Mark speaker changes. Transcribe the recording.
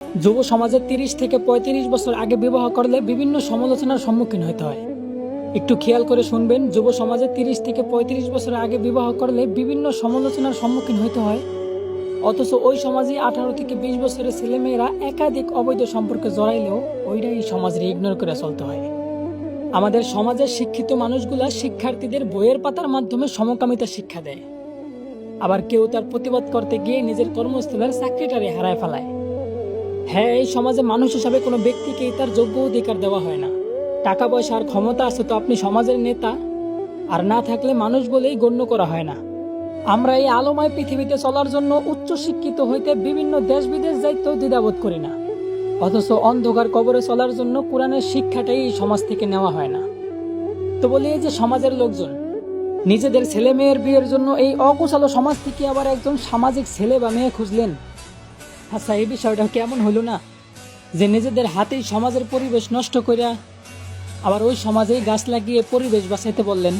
Speaker 1: যুব সমাজের তিরিশ থেকে পঁয়ত্রিশ বছর আগে বিবাহ করলে বিভিন্ন সমালোচনার সম্মুখীন হতে হয়। একটু খেয়াল করে শুনবেন, যুব সমাজে তিরিশ থেকে পঁয়ত্রিশ বছর আগে বিবাহ করলে বিভিন্ন সমালোচনার সম্মুখীন হতে হয়। অথচ ওই সমাজে আঠারো থেকে বিশ বছরের ছেলেমেয়েরা একাধিক অবৈধ সম্পর্কে জড়াইলেও ওইটাই সমাজের ইগনোর করে চলতে হয়। আমাদের সমাজের শিক্ষিত মানুষগুলা শিক্ষার্থীদের বইয়ের পাতার মাধ্যমে সমকামিতা শিক্ষা দেয়। আবার কেউ তার প্রতিবাদ করতে গিয়ে নিজের কর্মস্থলের চাকরিটারে হারায় ফেলায়। হ্যাঁ এই সমাজে মানুষ হিসাবে কোনো ব্যক্তিকেই তার যোগ্য অধিকার দেওয়া হয় না। টাকা পয়সা আর ক্ষমতা আছে তো আপনি সমাজের নেতা। আর না থাকলে মানুষ বলেই গণ্য করা হয় না। আমরা এই আলোময় পৃথিবীতে চলার জন্য উচ্চ শিক্ষিত হইতে বিভিন্ন দেশ বিদেশ যাইতেও দ্বিধাবোধ করি না। অথচ অন্ধকার কবরে চলার জন্য কোরআনের শিক্ষাটাই এই সমাজ থেকে নেওয়া হয় না। তো বলি এই যে সমাজের লোকজন, নিজেদের ছেলে মেয়ের বিয়ের জন্য এই অকুশালো সমাজ থেকে আবার একজন সামাজিক ছেলে বা মেয়ে খুঁজলেন? আচ্ছা এই বিষয়টা কেমন হলো না? যে নিজেদের হাতেই সমাজের পরিবেশ নষ্ট করিয়া আবার ওই সমাজেই গাছ লাগিয়ে পরিবেশ বাঁচাইতে বললেন।